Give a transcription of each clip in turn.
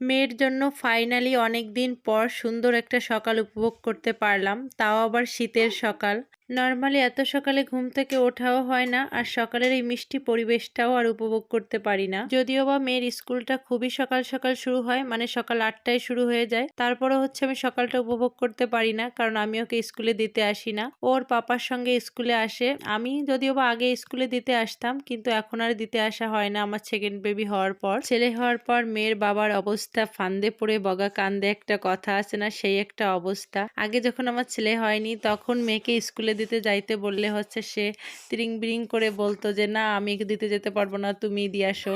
মেয়ের জন্য ফাইনালি অনেক দিন পর সুন্দর একটা সকাল উপভোগ করতে পারলাম, তাও আবার শীতের সকাল। নর্মালি এত সকালে ঘুম থেকে ওঠাও হয় না, আর সকালের এই মিষ্টি পরিবেশটাও আর উপভোগ করতে পারি না। যদিও বা মেয়ের স্কুলটা খুবই সকাল সকাল শুরু হয় মানে সকাল আটটায় শুরু হয়ে যায়। তারপরেও হচ্ছে আমি সকালটা উপভোগ করতে পারি না, কারণ আমি ওকে স্কুলে দিতে আসি না। ওর পাপার সঙ্গে স্কুলে আসে। আমি যদিও বা আগে স্কুলে দিতে আসতাম, কিন্তু এখন আর দিতে আসা হয় না আমার সেকেন্ড বেবি হওয়ার পর। ছেলে হওয়ার পর মেয়ের বাবার অবস্থা, ফান্দে পড়ে বগা কান্দে একটা কথা আছে না, সেই একটা অবস্থা। আগে যখন আমার ছেলে হয়নি, তখন মেয়েকে স্কুলে দিতে যাইতে বললে হচ্ছে সে তিরিং বিরিং করে বলতো যে, না, আমি দিতে যেতে পারব না, তুমি দিয়ে আসো।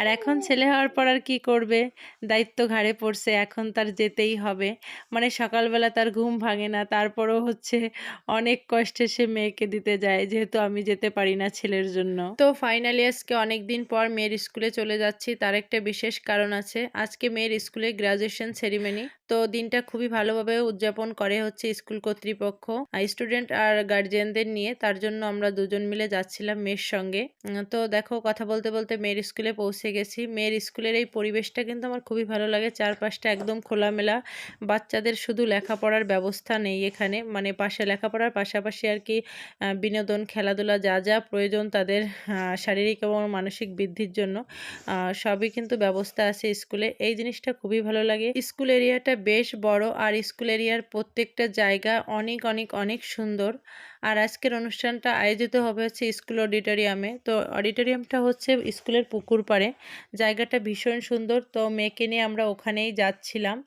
আর এখন ছেলে হওয়ার পর আর কি করবে? দায়িত্ব ঘাড়ে পড়ছে, এখন তার যেতেই হবে। মানে সকালবেলা তার ঘুম ভাঙে না, তারপরও হচ্ছে অনেক কষ্টে সে মেয়েকে দিতে যায়, যেহেতু আমি যেতে পারি না ছেলের জন্য। তো ফাইনালি আজকে অনেক দিন পর মেয়ের স্কুলে চলে যাচ্ছি, তার একটা বিশেষ কারণ আছে। আজকে মেয়ের স্কুলে গ্রাজুয়েশন সেরিমনি। তো দিনটা খুবই ভালোভাবে উদযাপন করে হচ্ছে স্কুল কর্তৃপক্ষ স্টুডেন্ট আর গার্জিয়ানদের নিয়ে। তার জন্য আমরা দুজন মিলে যাচ্ছিলাম মেয়ের সঙ্গে। তো দেখো, কথা বলতে বলতে মেয়ের স্কুলে পৌঁছে গেছি। মেয়ের স্কুলের এই পরিবেশটা কিন্তু আমার খুবই ভালো লাগে। চারপাশটা একদম খোলামেলা। বাচ্চাদের শুধু লেখাপড়ার ব্যবস্থা নেই এখানে। মানে পাশে লেখাপড়ার পাশাপাশি আর কি বিনোদন, খেলাধুলা যা যা প্রয়োজন তাদের শারীরিক এবং মানসিক বৃদ্ধির জন্য সবই কিন্তু ব্যবস্থা আছে স্কুলে। এই জিনিসটা খুবই ভালো লাগে। স্কুল এরিয়াটা বেশ বড় আর স্কুল এরিয়ার প্রত্যেকটা জায়গা অনেক অনেক অনেক সুন্দর। আর আজকের অনুষ্ঠানটা আয়োজিত হবে হচ্ছে স্কুল অডিটোরিয়ামে। তো অডিটোরিয়ামটা হচ্ছে স্কুলের পুকুর পাড়ে। জায়গাটা ভীষণ সুন্দর। তো মেয়েকে নিয়ে আমরা ওখানেই যাচ্ছিলাম।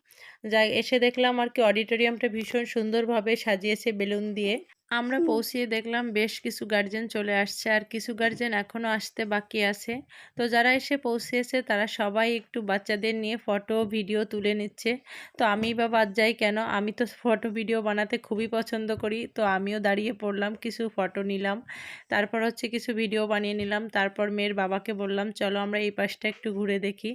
যা এসে দেখলাম আর কি অডিটোরিয়ামটা ভীষণ সুন্দরভাবে সাজিয়েছে বেলুন দিয়ে। আমরা পৌঁছিয়ে দেখলাম বেশ কিছু গার্জেন চলে আসছে আর কিছু গার্জেন এখনও আসতে বাকি আছে। তো যারা এসে পৌঁছিয়েছে তারা সবাই একটু বাচ্চাদের নিয়ে ফটো ভিডিও তুলে নিচ্ছে। তো আমি বা বাদ যাই কেন? আমি তো ফটো ভিডিও বানাতে খুবই পছন্দ করি। তো আমিও দাঁড়িয়ে পড়লাম কিছু ফটো নিলাম। তারপর হচ্ছে কিছু ভিডিও বানিয়ে নিলাম। তারপর মেয়ের বাবাকে বললাম চলো আমরা এই পাশটা একটু ঘুরে দেখি।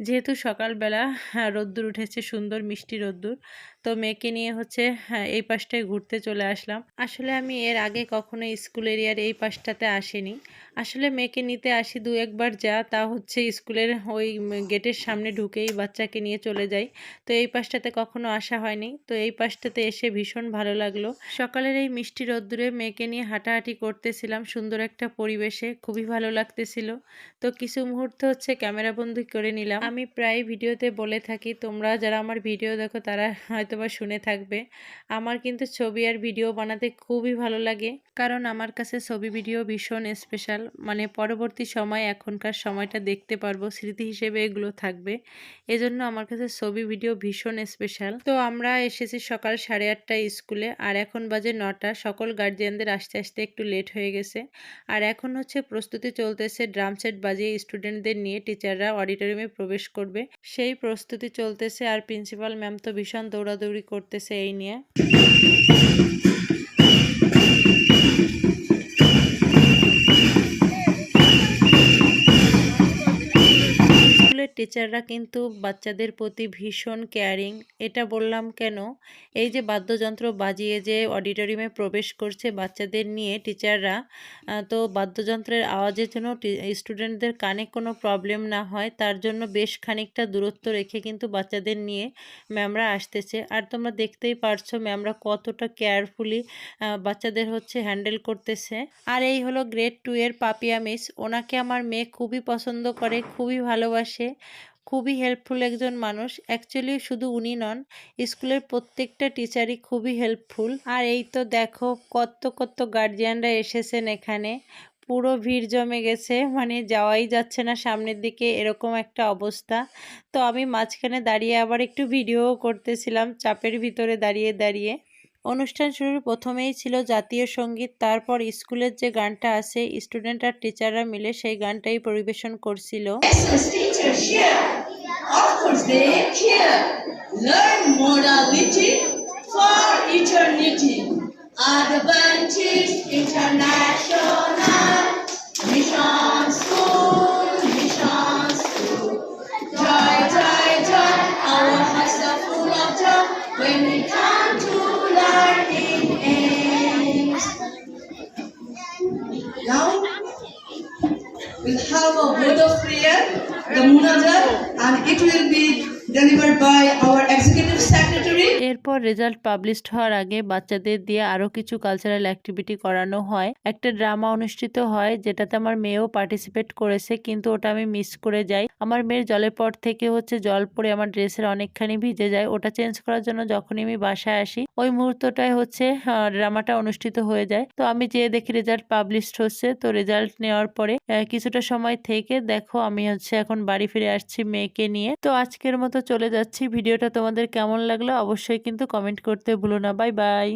যেহেতু সকালবেলা হ্যাঁ, রোদ্দুর উঠেছে সুন্দর মিষ্টি রোদ্দুর। তো মেয়েকে নিয়ে হচ্ছে হ্যাঁ এই পাশটায় ঘুরতে চলে আসলাম। আসলে আমি এর আগে কখনো স্কুল এরিয়ার এই পাশটাতে আসিনি। আসলে মেয়েকে নিতে আসি দু একবার যা, তা হচ্ছে স্কুলের ওই গেটের সামনে ঢুকেই বাচ্চাকে নিয়ে চলে যাই। তো এই পাশটাতে কখনো আসা হয়নি। তো এই পাশটাতে এসে ভীষণ ভালো লাগল। সকালের এই মিষ্টি রোদ্দুরে মেয়েকে নিয়ে হাঁটাহাঁটি করতেছিলাম সুন্দর একটা পরিবেশে, খুবই ভালো লাগতেছিল। তো কিছু মুহূর্ত হচ্ছে ক্যামেরা বন্দি করে নিলাম। আমি প্রায় ভিডিওতে বলে থাকি, তোমরা যারা আমার ভিডিও দেখো তারা হয়তো বা শুনে থাকবে। আমার কিন্তু ছবি আর ভিডিও বানাতে খুবই ভালো লাগে। কারণ আমার কাছে ছবি, ভিডিও ভীষণ স্পেশাল মানে পরবর্তী সময়, এখনকার সময়টা দেখতে পারব, স্মৃতি হিসেবে এগুলো থাকবে। এজন্য আমার কাছে ছবি, ভিডিও ভীষণ স্পেশাল তো আমরা এসেছি সকাল সাড়ে আটটায় স্কুলে আর এখন বাজে নটা। সকল গার্জিয়ানদের আসতে আসতে একটু লেট হয়ে গেছে। আর এখন হচ্ছে প্রস্তুতি চলতেছে ড্রাম সেট বাজিয়ে স্টুডেন্টদের নিয়ে টিচাররা অডিটোরিয়ামে প্রবেশ করবে। সেই প্রস্তুতি চলতেছে, আর প্রিন্সিপাল ম্যাম তো ভীষণ দৌড়াদৌড়ি করতেছে এই নিয়ে। টিচাররা কিন্তু বাচ্চাদের প্রতি ভীষণ কেয়ারিং। এটা বললাম কেন? এই যে বাদ্যযন্ত্র বাজিয়ে যে অডিটোরিয়ামে প্রবেশ করছে বাচ্চাদের নিয়ে টিচাররা তো বাদ্যযন্ত্রের আওয়াজের জন্য স্টুডেন্টদের কানে কোনো প্রবলেম না হয়, তার জন্য বেশ খানিকটা দূরত্ব রেখে কিন্তু বাচ্চাদের নিয়ে ম্যামরা আসতেছে। আর তোমরা দেখতেই পারছ ম্যামরা কতটা কেয়ারফুলি বাচ্চাদের হচ্ছে হ্যান্ডেল করতেছে। আর এই হলো গ্রেড টু এর পাপিয়া মিস। ওনাকে আমার মেয়ে খুবই পছন্দ করে, খুবই ভালোবাসে। খুবই হেল্পফুল একজন মানুষ। অ্যাকচুয়ালি শুধু উনি নন স্কুলের প্রত্যেকটা টিচারই খুবই হেল্পফুল আর এই তো দেখো কত কত গার্জিয়ানরা এসেছেন এখানে। পুরো ভিড় জমে গেছে মানে যাওয়াই যাচ্ছে না সামনের দিকে, এরকম একটা অবস্থা। তো আমি মাঝখানে দাঁড়িয়ে আবার একটু ভিডিও করতেছিলাম, চাপের ভিতরে দাঁড়িয়ে দাঁড়িয়ে। অনুষ্ঠান শুরুর প্রথমেই ছিল জাতীয় সংগীত, তারপর স্কুলের যে গানটা আছে, স্টুডেন্ট আর টিচাররা মিলে সেই গানটাই পরিবেশন করছিল। Adventist International Now we'll have a word of prayer, the munajat, and it will be এরপর রেজাল্ট পাবলিশড হওয়ার আগে বাচ্চাদের দিয়ে আরও কিছু কালচারাল অ্যাক্টিভিটি করানো হয়। একটা ড্রামা অনুষ্ঠিত হয়, যেটাতে আমার মেয়েও পার্টিসিপেট করেছে, কিন্তু ওটা আমি মিস করে যাই। আমার মেয়ের জলের পর থেকে হচ্ছে জল পড়ে আমার ড্রেসের অনেকখানি ভিজে যায়। ওটা চেঞ্জ করার জন্য যখনই আমি বাসায় আসি, ওই মুহূর্তটায় হচ্ছে ড্রামাটা অনুষ্ঠিত হয়ে যায়। তো আমি যেয়ে দেখি রেজাল্ট পাবলিশড হচ্ছে, তো রেজাল্ট নেওয়ার পরে কিছুটা সময় থেকে দেখো আমি হচ্ছে এখন বাড়ি ফিরে আসছি মেয়েকে নিয়ে। তো আজকের মতো চলে যাচ্ছি। ভিডিওটা তোমাদের কেমন লাগল অবশ্যই কিন্তু কমেন্ট করতে ভুলো না। Bye bye